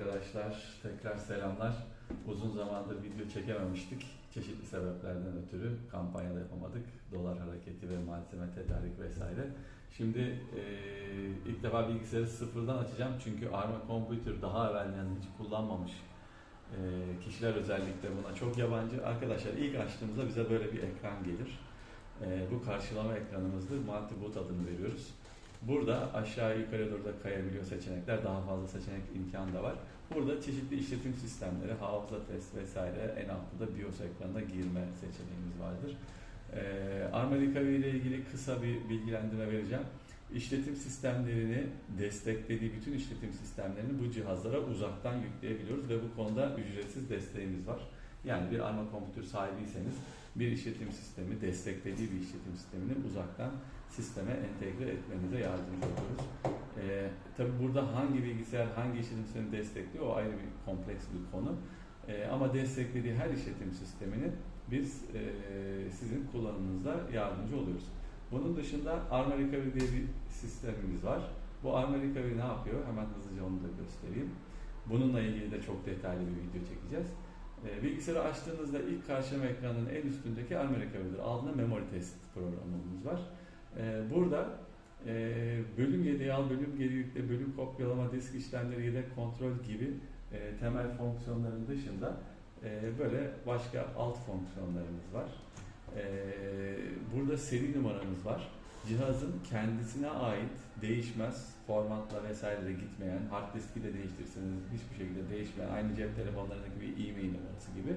arkadaşlar. Tekrar selamlar. Uzun zamandır video çekememiştik. Çeşitli sebeplerden ötürü kampanyada yapamadık. Dolar hareketi ve malzeme tedarik vesaire. Şimdi e, ilk defa bilgisayarı sıfırdan açacağım. Çünkü Arma Computer daha evvelden hiç kullanmamış e, kişiler özellikle buna çok yabancı. Arkadaşlar ilk açtığımızda bize böyle bir ekran gelir. E, bu karşılama ekranımızdır. Multi-boot adını veriyoruz. Burada aşağı yukarı doğru da kayabiliyor seçenekler. Daha fazla seçenek imkanı da var. Burada çeşitli işletim sistemleri, hafıza test vesaire en altta da BIOS ekranına girme seçeneğimiz vardır. Ee, Arma Recovery ile ilgili kısa bir bilgilendirme vereceğim. İşletim sistemlerini desteklediği bütün işletim sistemlerini bu cihazlara uzaktan yükleyebiliyoruz ve bu konuda ücretsiz desteğimiz var. Yani bir Arma Computer sahibiyseniz bir işletim sistemi desteklediği bir işletim sistemini uzaktan sisteme entegre etmenize yardımcı oluyoruz. Ee, tabii burada hangi bilgisayar hangi işletim sistemini destekliyor o ayrı bir kompleks bir konu. Ee, ama desteklediği her işletim sistemini biz e, sizin kullanımınızda yardımcı oluyoruz. Bunun dışında Arma Recovery diye bir sistemimiz var. Bu Arma Recovery ne yapıyor? Hemen hızlıca onu da göstereyim. Bununla ilgili de çok detaylı bir video çekeceğiz. E, bilgisayarı açtığınızda ilk karşılama ekranının en üstündeki Arma Recovery'dir. Altında Memory Test programımız var. E, burada e, bölüm yedeği al, bölüm geri yükle, bölüm kopyalama, disk işlemleri, yedek kontrol gibi e, temel fonksiyonların dışında e, böyle başka alt fonksiyonlarımız var. E, burada seri numaramız var. Cihazın kendisine ait değişmez, formatla vesaire gitmeyen, hard diski de değiştirirseniz hiçbir şekilde değişmeyen, aynı cep telefonlarındaki bir e-mail numarası gibi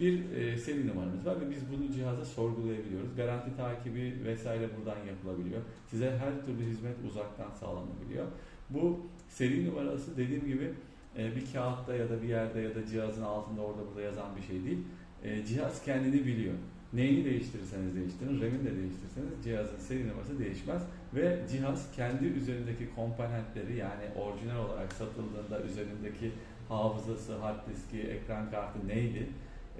bir e, seri numaramız var ve biz bunu cihaza sorgulayabiliyoruz. Garanti takibi vesaire buradan yapılabiliyor. Size her türlü hizmet uzaktan sağlanabiliyor. Bu seri numarası dediğim gibi e, bir kağıtta ya da bir yerde ya da cihazın altında orada burada yazan bir şey değil. E, cihaz kendini biliyor. Neyini değiştirirseniz değiştirin, RAM'ini de değiştirirseniz cihazın seri numarası değişmez ve cihaz kendi üzerindeki komponentleri yani orijinal olarak satıldığında üzerindeki hafızası, hard diski, ekran kartı neydi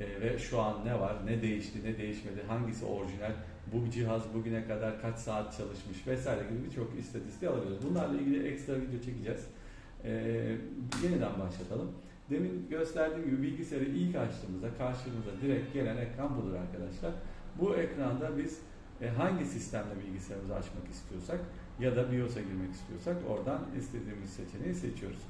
e, ve şu an ne var, ne değişti, ne değişmedi, hangisi orijinal, bu cihaz bugüne kadar kaç saat çalışmış vesaire gibi birçok istatistiği alabiliyoruz. Bunlarla ilgili ekstra video çekeceğiz. E, yeniden başlatalım. Demin gösterdiğim gibi bilgisayarı ilk açtığımızda karşımıza direkt gelen ekran budur arkadaşlar. Bu ekranda biz e, hangi sistemle bilgisayarımızı açmak istiyorsak ya da BIOS'a girmek istiyorsak oradan istediğimiz seçeneği seçiyoruz.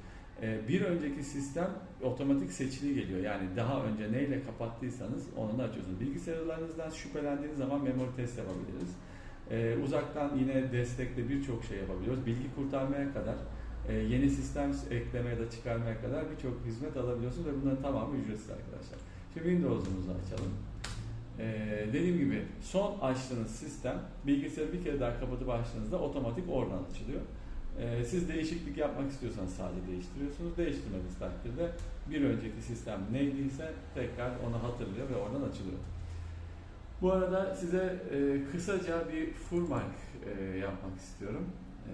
E, bir önceki sistem otomatik seçili geliyor. Yani daha önce neyle kapattıysanız onu da açıyorsunuz. Bilgisayarlarınızdan şüphelendiğiniz zaman memory test yapabiliriz. E, uzaktan yine destekle birçok şey yapabiliyoruz. Bilgi kurtarmaya kadar e, yeni sistem ekleme ya da çıkarmaya kadar birçok hizmet alabiliyorsunuz ve bunların tamamı ücretsiz arkadaşlar. Şimdi Windows'umuzu açalım. Ee, dediğim gibi son açtığınız sistem bilgisayarı bir kere daha kapatıp açtığınızda otomatik oradan açılıyor. Ee, siz değişiklik yapmak istiyorsanız sadece değiştiriyorsunuz. Değiştirmediğiniz takdirde bir önceki sistem neydiyse tekrar onu hatırlıyor ve oradan açılıyor. Bu arada size e, kısaca bir Furmark e, yapmak istiyorum. E,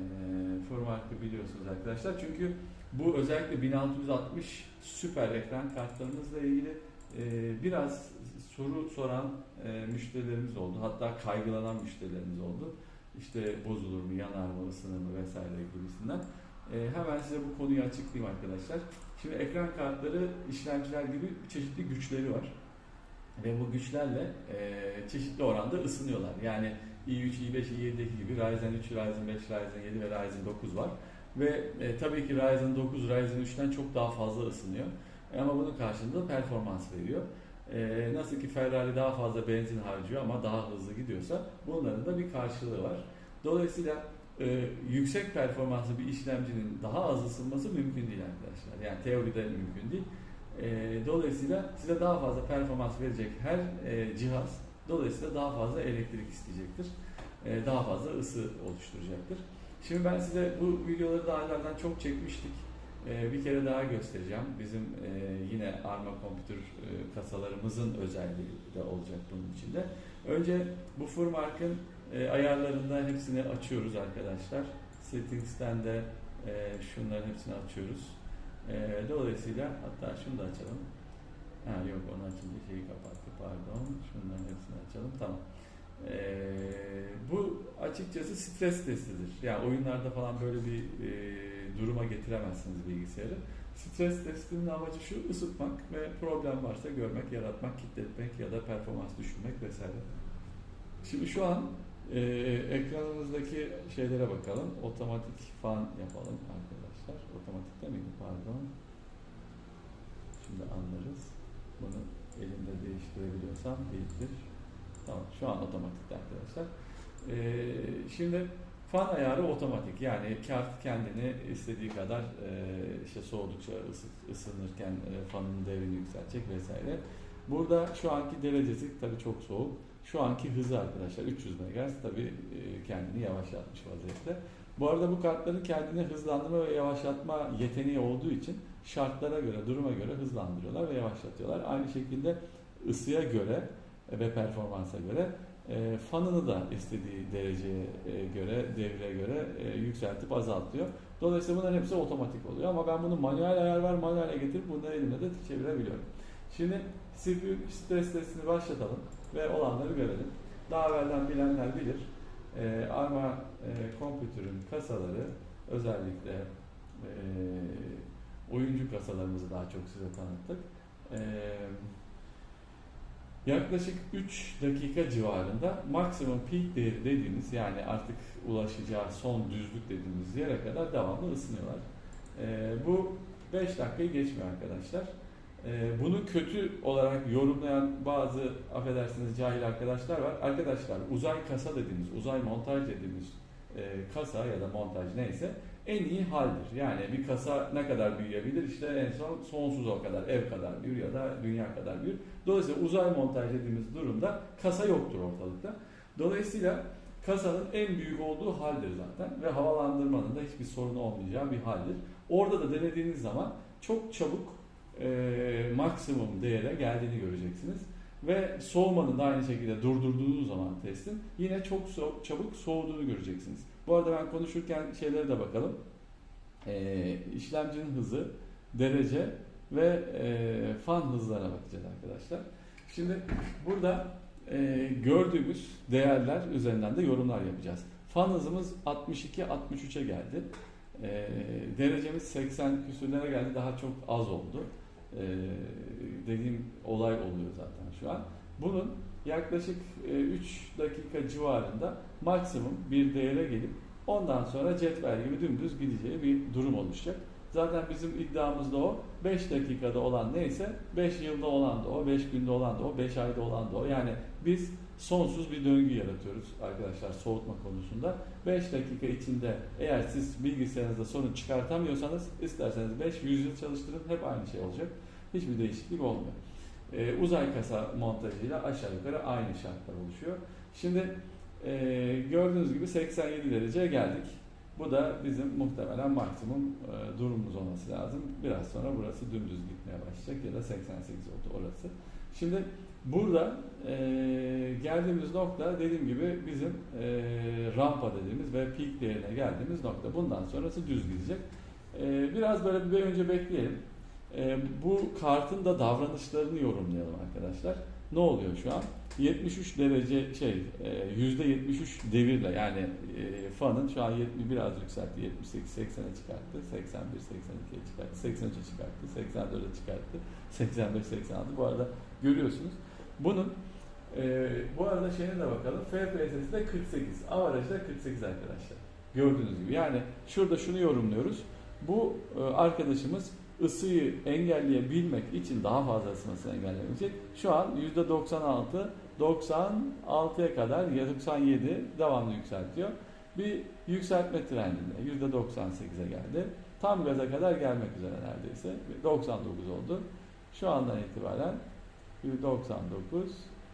Furmark'ı biliyorsunuz arkadaşlar. Çünkü bu özellikle 1660 süper ekran kartlarımızla ilgili e, biraz soru soran e, müşterilerimiz oldu. Hatta kaygılanan müşterilerimiz oldu. İşte bozulur mu, yanar mı, ısınır mı vesaire gibisinden. E, hemen size bu konuyu açıklayayım arkadaşlar. Şimdi ekran kartları işlemciler gibi çeşitli güçleri var. Ve bu güçlerle e, çeşitli oranda ısınıyorlar. Yani i3, i5, i7'deki gibi Ryzen 3, Ryzen 5, Ryzen 7 ve Ryzen 9 var. Ve e, tabii ki Ryzen 9, Ryzen 3'ten çok daha fazla ısınıyor. E, ama bunun karşılığında performans veriyor. E, nasıl ki Ferrari daha fazla benzin harcıyor ama daha hızlı gidiyorsa bunların da bir karşılığı var. Dolayısıyla e, yüksek performanslı bir işlemcinin daha az ısınması mümkün değil arkadaşlar. Yani teoride mümkün değil. E, dolayısıyla size daha fazla performans verecek her e, cihaz dolayısıyla daha fazla elektrik isteyecektir. E, daha fazla ısı oluşturacaktır. Şimdi ben size bu videoları daha öncelerden çok çekmiştik. E, bir kere daha göstereceğim. Bizim e, yine Arma Computer e, kasalarımızın özelliği de olacak bunun içinde. Önce bu Furmark'ın e, ayarlarında hepsini açıyoruz arkadaşlar. Settings'ten de e, şunların hepsini açıyoruz. E, dolayısıyla hatta şunu da açalım. Ha yok onu açınca şeyi kapattı pardon. Şunların hepsini açalım. Tamam. E, bu açıkçası stres testidir. Yani oyunlarda falan böyle bir e, duruma getiremezsiniz bilgisayarı. Stres testinin amacı şu ısıtmak ve problem varsa görmek, yaratmak, kilitletmek ya da performans düşürmek vesaire. Şimdi şu an e, ekranımızdaki şeylere bakalım. Otomatik fan yapalım arkadaşlar. Otomatikte miydi pardon? Şimdi anlarız. Bunu elimde değiştirebiliyorsam değildir. Tamam şu an otomatikte arkadaşlar. E, şimdi fan ayarı otomatik. Yani kart kendini istediği kadar e, işte soğudukça ısı, ısınırken e, fanın devrini yükseltecek vesaire. Burada şu anki derecesi tabii çok soğuk. Şu anki hızı arkadaşlar 300 MHz tabii e, kendini yavaşlatmış vaziyette. Bu arada bu kartların kendini hızlandırma ve yavaşlatma yeteneği olduğu için şartlara göre, duruma göre hızlandırıyorlar ve yavaşlatıyorlar. Aynı şekilde ısıya göre ve performansa göre e, fanını da istediği dereceye e, göre, devre göre e, yükseltip azaltıyor. Dolayısıyla bunların hepsi otomatik oluyor ama ben bunu manuel ayar var, manuele getirip bunları elimle de çevirebiliyorum. Şimdi CPU stres testini başlatalım ve olanları görelim. Daha evvelden bilenler bilir. E, Arma e, Computer'ın kasaları özellikle e, oyuncu kasalarımızı daha çok size tanıttık. E, yaklaşık 3 dakika civarında maksimum peak değeri dediğimiz yani artık ulaşacağı son düzlük dediğimiz yere kadar devamlı ısınıyorlar. E, bu 5 dakikayı geçmiyor arkadaşlar. Ee, bunu kötü olarak yorumlayan bazı affedersiniz cahil arkadaşlar var. Arkadaşlar uzay kasa dediğimiz, uzay montaj dediğimiz e, kasa ya da montaj neyse en iyi haldir. Yani bir kasa ne kadar büyüyebilir? İşte en son sonsuz o kadar, ev kadar büyür ya da dünya kadar büyür. Dolayısıyla uzay montaj dediğimiz durumda kasa yoktur ortalıkta. Dolayısıyla kasanın en büyük olduğu haldir zaten ve havalandırmanın da hiçbir sorun olmayacağı bir haldir. Orada da denediğiniz zaman çok çabuk e, maksimum değere geldiğini göreceksiniz. Ve soğumanın da aynı şekilde durdurduğunuz zaman testin yine çok so- çabuk soğuduğunu göreceksiniz. Bu arada ben konuşurken şeylere de bakalım. E, işlemcinin hızı, derece ve e, fan hızlarına bakacağız arkadaşlar. Şimdi burada e, gördüğümüz değerler üzerinden de yorumlar yapacağız. Fan hızımız 62-63'e geldi. E, derecemiz 80 küsürlere geldi. Daha çok az oldu dediğim olay oluyor zaten şu an. Bunun yaklaşık e, 3 dakika civarında maksimum bir değere gelip ondan sonra cetvel gibi dümdüz gideceği bir durum oluşacak. Zaten bizim iddiamız da o. 5 dakikada olan neyse 5 yılda olan da o, 5 günde olan da o, 5 ayda olan da o. Yani biz sonsuz bir döngü yaratıyoruz arkadaşlar soğutma konusunda. 5 dakika içinde eğer siz bilgisayarınızda sorun çıkartamıyorsanız isterseniz 5 100 yıl çalıştırın hep aynı şey olacak. Hiçbir değişiklik olmuyor. Ee, uzay kasa montajıyla aşağı yukarı aynı şartlar oluşuyor. Şimdi e, gördüğünüz gibi 87 dereceye geldik. Bu da bizim muhtemelen maksimum e, durumumuz olması lazım. Biraz sonra burası dümdüz gitmeye başlayacak ya da 88 oldu orası. Şimdi burada e, geldiğimiz nokta dediğim gibi bizim e, rampa dediğimiz ve peak değerine geldiğimiz nokta. Bundan sonrası düz gidecek. E, biraz böyle bir önce bekleyelim. E, bu kartın da davranışlarını yorumlayalım arkadaşlar. Ne oluyor şu an? 73 derece şey yüzde 73 devirle yani e, fanın şu an 70 biraz yükseltti 78 80'e çıkarttı 81 82'ye çıkarttı 83'e çıkarttı 84'e çıkarttı 85 86 bu arada görüyorsunuz bunun e, bu arada şeyine de bakalım FPS'si de 48 avarajı da 48 arkadaşlar gördüğünüz gibi yani şurada şunu yorumluyoruz bu e, arkadaşımız ısıyı engelleyebilmek için daha fazla ısınmasını engellemek için şu an %96 96'ya kadar ya 97 devamlı yükseltiyor. Bir yükseltme trendinde %98'e geldi. Tam gaza kadar gelmek üzere neredeyse. 99 oldu. Şu andan itibaren 99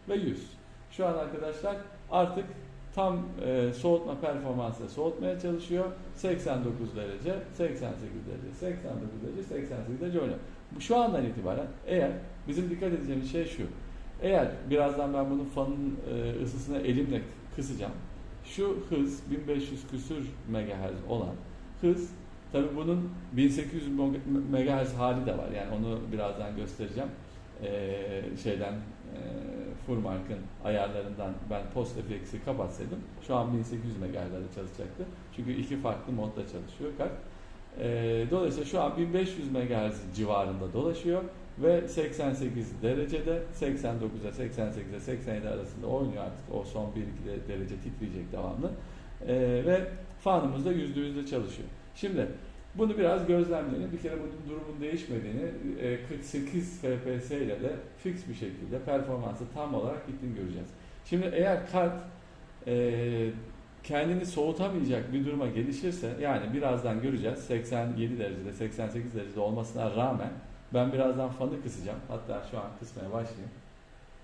ve 100. Şu an arkadaşlar artık tam e, soğutma performansı soğutmaya çalışıyor. 89 derece, 88 derece, 89 derece, 88 derece oynuyor. Bu şu andan itibaren eğer bizim dikkat edeceğimiz şey şu. Eğer birazdan ben bunun fanın e, ısısını elimle kısacağım. Şu hız 1500 küsür megahertz olan hız tabi bunun 1800 megahertz hali de var. Yani onu birazdan göstereceğim. Ee, şeyden e, Furmark'ın ayarlarından ben post FX'i kapatsaydım şu an 1800 MHz'de çalışacaktı. Çünkü iki farklı modda çalışıyor kart. Ee, dolayısıyla şu an 1500 MHz civarında dolaşıyor ve 88 derecede 89'a 88'e 87 arasında oynuyor artık o son 1-2 de- derece titreyecek devamlı Ee, ve fanımız da %100'de çalışıyor. Şimdi bunu biraz gözlemleyelim. Bir kere bunun durumun değişmediğini e, 48 FPS ile de fix bir şekilde performansı tam olarak gittiğini göreceğiz. Şimdi eğer kart e, kendini soğutamayacak bir duruma gelişirse yani birazdan göreceğiz 87 derecede 88 derecede olmasına rağmen ben birazdan fanı kısacağım. Hatta şu an kısmaya başlayayım.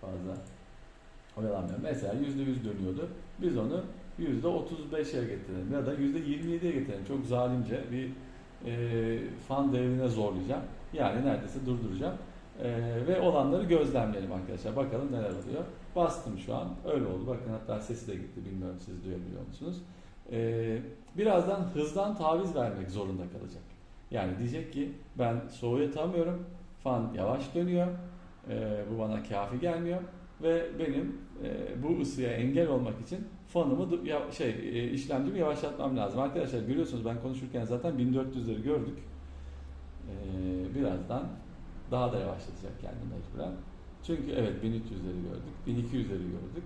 Fazla oyalanmıyorum. Mesela %100 dönüyordu. Biz onu %35'e getirelim ya da %27'ye getirelim. Çok zalimce bir e, fan devrine zorlayacağım. Yani neredeyse durduracağım. E, ve olanları gözlemleyelim arkadaşlar. Bakalım neler oluyor. Bastım şu an. Öyle oldu. Bakın hatta sesi de gitti. Bilmiyorum siz duyabiliyor musunuz? E, birazdan hızdan taviz vermek zorunda kalacak. Yani diyecek ki ben soğuyatamıyorum. Fan yavaş dönüyor. E, bu bana kafi gelmiyor. Ve benim e, bu ısıya engel olmak için fanımı ya, şey e, işlemcimi yavaşlatmam lazım. Arkadaşlar görüyorsunuz ben konuşurken zaten 1400'leri gördük. E, birazdan daha da yavaşlatacak kendini mecburen. Çünkü evet 1300'leri gördük, 1200'leri gördük.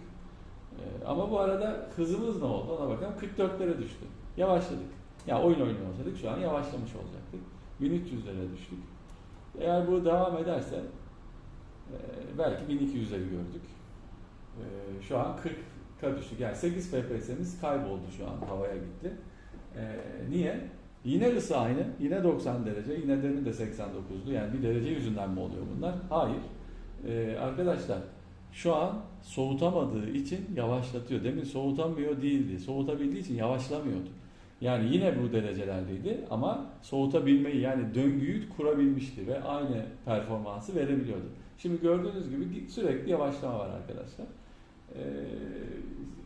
E, ama bu arada hızımız ne oldu ona bakalım 44'lere düştü. Yavaşladık. Ya oyun oynuyor olsaydık şu an yavaşlamış olacaktık. 1300'lere düştük. Eğer bu devam ederse belki 1200'leri gördük. E, şu an 40'a düştük. Yani 8 FPS'miz kayboldu şu an havaya gitti. E, niye? Yine ısı aynı. Yine 90 derece. Yine demin de 89'du. Yani bir derece yüzünden mi oluyor bunlar? Hayır. Arkadaşlar şu an soğutamadığı için yavaşlatıyor. Demin soğutamıyor değildi. Soğutabildiği için yavaşlamıyordu. Yani yine bu derecelerdeydi ama soğutabilmeyi yani döngüyü kurabilmişti ve aynı performansı verebiliyordu. Şimdi gördüğünüz gibi sürekli yavaşlama var arkadaşlar. Ee,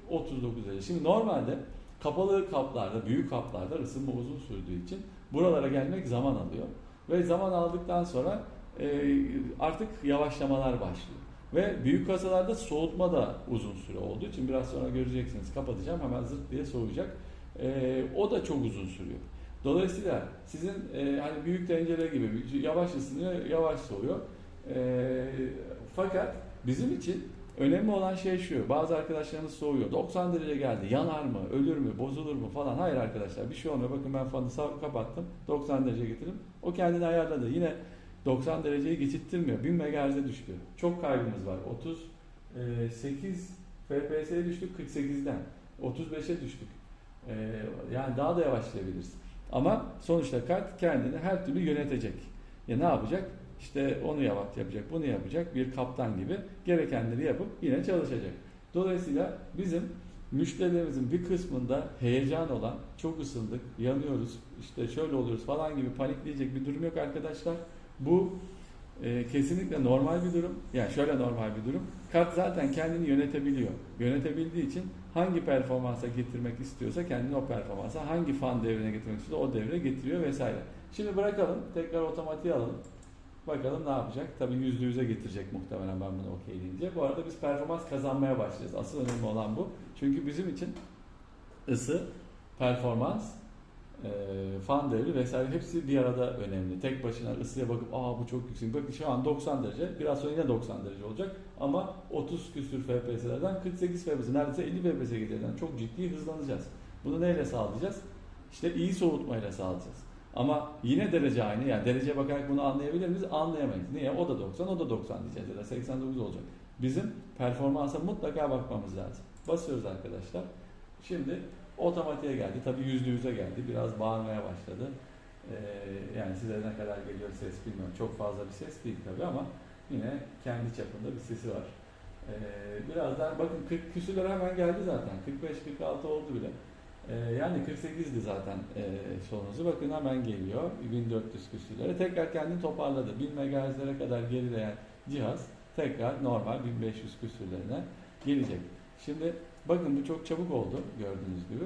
39 derece. Şimdi normalde kapalı kaplarda, büyük kaplarda ısınma uzun sürdüğü için buralara gelmek zaman alıyor. Ve zaman aldıktan sonra e, artık yavaşlamalar başlıyor. Ve büyük kasalarda soğutma da uzun süre olduğu için biraz sonra göreceksiniz. Kapatacağım hemen zırt diye soğuyacak. E, o da çok uzun sürüyor. Dolayısıyla sizin e, hani büyük tencere gibi yavaş ısınıyor, yavaş soğuyor. E, fakat bizim için önemli olan şey şu. Bazı arkadaşlarımız soğuyor. 90 derece geldi. Yanar mı? Ölür mü? Bozulur mu? Falan. Hayır arkadaşlar bir şey olmuyor. Bakın ben fanı sağ- kapattım. 90 derece getirdim. O kendini ayarladı. Yine 90 dereceyi geçittirmiyor. 1000 MHz'e düştü. Çok kaybımız var. 38 FPS'ye düştük 48'den. 35'e düştük. E, yani daha da yavaşlayabiliriz. Ama sonuçta kart kendini her türlü yönetecek. Ya ne yapacak? İşte onu yavaş yapacak, bunu yapacak bir kaptan gibi gerekenleri yapıp yine çalışacak. Dolayısıyla bizim müşterilerimizin bir kısmında heyecan olan, çok ısındık, yanıyoruz, işte şöyle oluyoruz falan gibi panikleyecek bir durum yok arkadaşlar. Bu e, kesinlikle normal bir durum. Yani şöyle normal bir durum. Kart zaten kendini yönetebiliyor. Yönetebildiği için hangi performansa getirmek istiyorsa kendini o performansa, hangi fan devrine getirmek istiyorsa o devre getiriyor vesaire. Şimdi bırakalım, tekrar otomatiğe alalım. Bakalım ne yapacak? Tabii yüzde yüze getirecek muhtemelen ben bunu okey deyince. Bu arada biz performans kazanmaya başlayacağız. Asıl önemli olan bu. Çünkü bizim için ısı, performans, e, fan devri vesaire hepsi bir arada önemli. Tek başına ısıya bakıp aa bu çok yüksek. Bakın şu an 90 derece. Biraz sonra yine 90 derece olacak. Ama 30 küsür FPS'lerden 48 FPS neredeyse 50 FPS getirden çok ciddi hızlanacağız. Bunu neyle sağlayacağız? İşte iyi soğutmayla sağlayacağız. Ama yine derece aynı. Yani dereceye bakarak bunu anlayabilir miyiz? Anlayamayız. Niye? O da 90, o da 90 diyeceğiz ya da 89 olacak. Bizim performansa mutlaka bakmamız lazım. Basıyoruz arkadaşlar. Şimdi otomatiğe geldi. Tabii yüzde yüze geldi. Biraz bağırmaya başladı. Ee, yani size ne kadar geliyor ses bilmiyorum. Çok fazla bir ses değil tabii ama yine kendi çapında bir sesi var. Ee, birazdan bakın 40 küsürler hemen geldi zaten. 45-46 oldu bile. Ee, yani 48'di zaten e, sonucu. Bakın hemen geliyor 1400 küsürlere. Tekrar kendini toparladı. 1000 MHz'lere kadar gerileyen cihaz tekrar normal 1500 küsürlerine gelecek. Şimdi bakın bu çok çabuk oldu gördüğünüz gibi.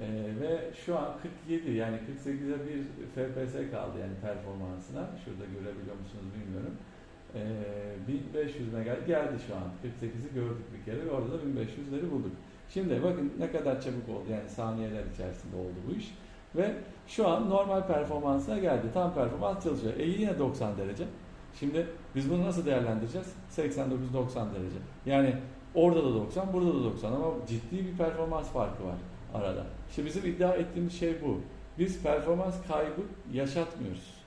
Ee, ve şu an 47 yani 48'e bir FPS kaldı yani performansına. Şurada görebiliyor musunuz bilmiyorum. Ee, 1500 MHz geldi şu an. 48'i gördük bir kere ve orada da 1500'leri bulduk. Şimdi bakın ne kadar çabuk oldu yani saniyeler içerisinde oldu bu iş. Ve şu an normal performansına geldi. Tam performans çalışıyor. E yine 90 derece. Şimdi biz bunu nasıl değerlendireceğiz? 89-90 derece. Yani orada da 90, burada da 90 ama ciddi bir performans farkı var arada. İşte bizim iddia ettiğimiz şey bu. Biz performans kaybı yaşatmıyoruz.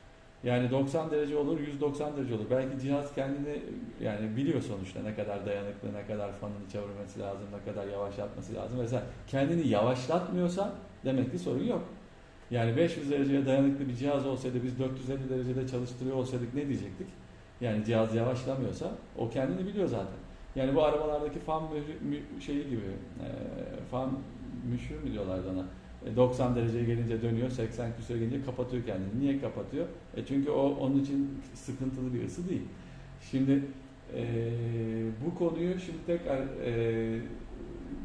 Yani 90 derece olur, 190 derece olur. Belki cihaz kendini yani biliyor sonuçta ne kadar dayanıklı, ne kadar fanını çevirmesi lazım, ne kadar yavaşlatması lazım. Mesela kendini yavaşlatmıyorsa demek ki sorun yok. Yani 500 dereceye dayanıklı bir cihaz olsaydı biz 450 derecede çalıştırıyor olsaydık ne diyecektik? Yani cihaz yavaşlamıyorsa o kendini biliyor zaten. Yani bu arabalardaki fan mührü, mü- şeyi gibi, e, fan müşür mü diyorlardı ona? E, 90 dereceye gelince dönüyor, 80 küsure gelince kapatıyor kendini. Niye kapatıyor? E çünkü o onun için sıkıntılı bir ısı değil. Şimdi e, bu konuyu şimdi tekrar e,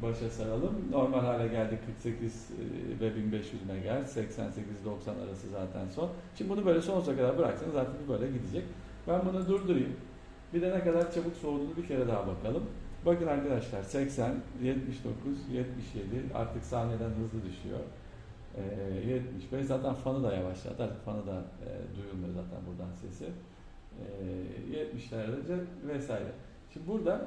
başa saralım. Normal hale geldi 48 e, ve 1500 MHz, 88-90 arası zaten son. Şimdi bunu böyle sonsuza kadar bıraksanız zaten böyle gidecek. Ben bunu durdurayım. Bir de ne kadar çabuk soğuduğunu bir kere daha bakalım. Bakın arkadaşlar 80, 79, 77 artık saniyeden hızlı düşüyor. Ee, 75 zaten fanı da yavaşladı. Artık fanı da e, duyulmuyor zaten buradan sesi. Ee, 70'lerde vesaire. Şimdi burada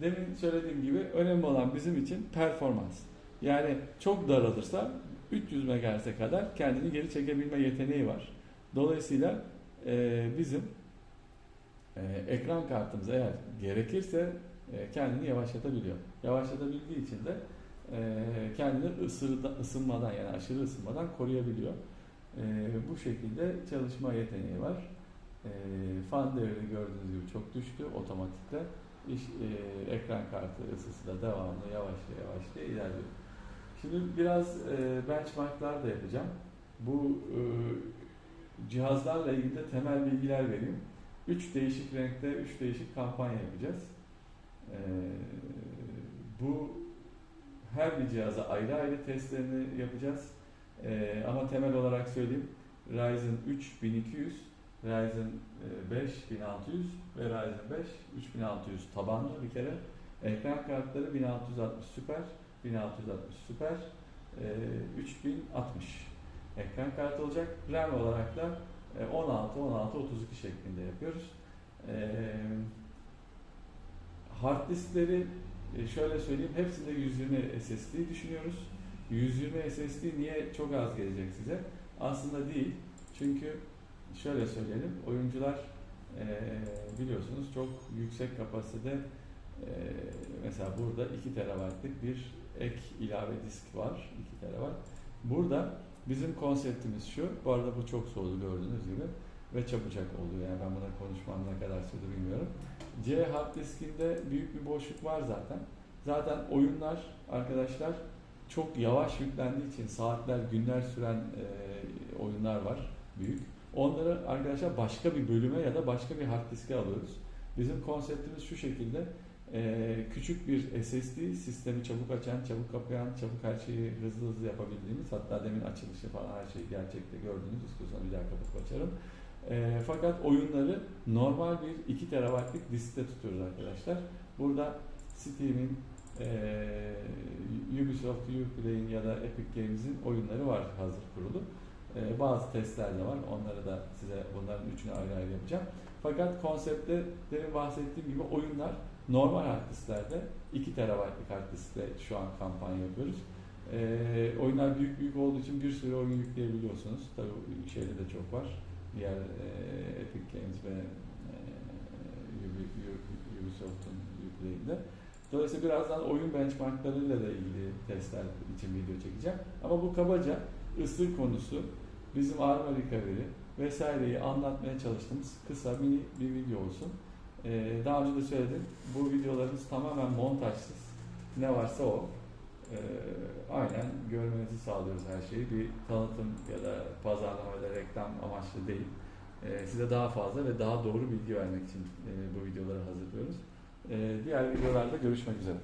demin söylediğim gibi önemli olan bizim için performans. Yani çok daralırsa 300 MHz'e kadar kendini geri çekebilme yeteneği var. Dolayısıyla e, bizim e, ekran kartımız eğer gerekirse e, kendini yavaşlatabiliyor. Yavaşlatabildiği için de e, kendini ısırda, ısınmadan yani aşırı ısınmadan koruyabiliyor. E, bu şekilde çalışma yeteneği var. E, fan devri gördüğünüz gibi çok düştü otomatikte. İş, e, ekran kartı ısısı da devamlı yavaşça yavaşça ilerliyor. Şimdi biraz e, benchmarklar da yapacağım. Bu e, cihazlarla ilgili de temel bilgiler vereyim. 3 değişik renkte 3 değişik kampanya yapacağız. Ee, bu her bir cihaza ayrı ayrı testlerini yapacağız. Ee, ama temel olarak söyleyeyim. Ryzen 3 1200, Ryzen e, 5 1600 ve Ryzen 5 3600 tabanlı bir kere. Ekran kartları 1660 Super, 1660 Super, e, 3060 ekran kartı olacak. RAM olarak da e, 16, 16, 32 şeklinde yapıyoruz. E, hard diskleri e, şöyle söyleyeyim, hepsinde 120 SSD düşünüyoruz. 120 SSD niye çok az gelecek size? Aslında değil. Çünkü şöyle söyleyelim, oyuncular e, biliyorsunuz çok yüksek kapasitede e, mesela burada 2 TB'lık bir ek ilave disk var. 2 TB. Burada bizim konseptimiz şu, bu arada bu çok soğudu gördüğünüz gibi ve çabucak oldu yani ben buna konuşmam ne kadar sürdü bilmiyorum. C hard diskinde büyük bir boşluk var zaten. Zaten oyunlar arkadaşlar çok yavaş yüklendiği için saatler, günler süren e, oyunlar var büyük. Onları arkadaşlar başka bir bölüme ya da başka bir hard diske alıyoruz. Bizim konseptimiz şu şekilde e, küçük bir SSD sistemi çabuk açan, çabuk kapayan, çabuk her şeyi hızlı hızlı yapabildiğimiz hatta demin açılışı falan her şeyi gerçekte gördüğünüz istiyorsan bir daha kapatıp açarım. E, fakat oyunları normal bir 2 TB'lık diskte tutuyoruz arkadaşlar. Burada Steam'in, e, Ubisoft, Uplay'in ya da Epic Games'in oyunları var hazır kurulu. E, bazı testler de var. Onları da size bunların üçünü ayrı ayrı yapacağım. Fakat konseptte demin bahsettiğim gibi oyunlar normal hard disklerde 2 TB'lık hard şu an kampanya yapıyoruz. E, oyunlar büyük büyük olduğu için bir sürü oyun yükleyebiliyorsunuz. Tabii şeyde de çok var. Diğer e, Epic Games ve e, Ubi- Ubi- Ubisoft'un yükleğinde. Dolayısıyla birazdan oyun benchmarklarıyla da ilgili testler için video çekeceğim. Ama bu kabaca ısır konusu, bizim arma recovery vesaireyi anlatmaya çalıştığımız kısa mini bir video olsun. Ee, daha önce de söyledim. Bu videolarımız tamamen montajsız. Ne varsa o. Ee, aynen görmenizi sağlıyoruz her şeyi. Bir tanıtım ya da pazarlama ya da reklam amaçlı değil. Ee, size daha fazla ve daha doğru bilgi vermek için e, bu videoları hazırlıyoruz. Ee, diğer videolarda görüşmek üzere.